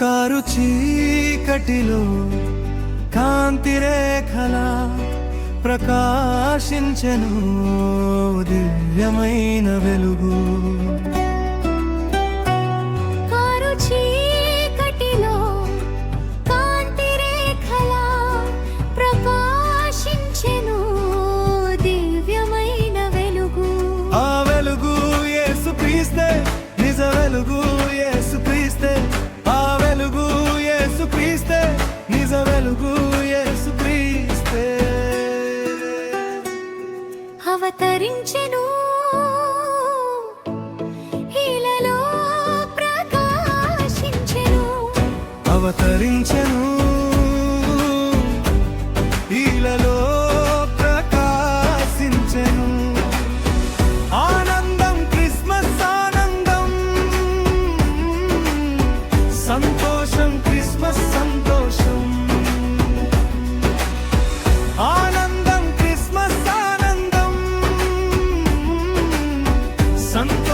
Car చీకటిలో కాంతి రేఖల ప్రకాశించెను దివ్యమైన వెలుగు. కారు చీకటిలో కాంతి రేఖలా ప్రకాశించెను దివ్యమైన వెలుగు. ఆ వెలుగు యేసు క్రీస్తే నిజ వెలుగు. ప్రభువు యేసుక్రీస్తే. అవతరించెను. హీలలో ప్రకాశించెను. అవతరించెను. ప్రకాశించెను. ఆనందం క్రిస్మస్ ఆనందం. సంతోషం ಸಂತ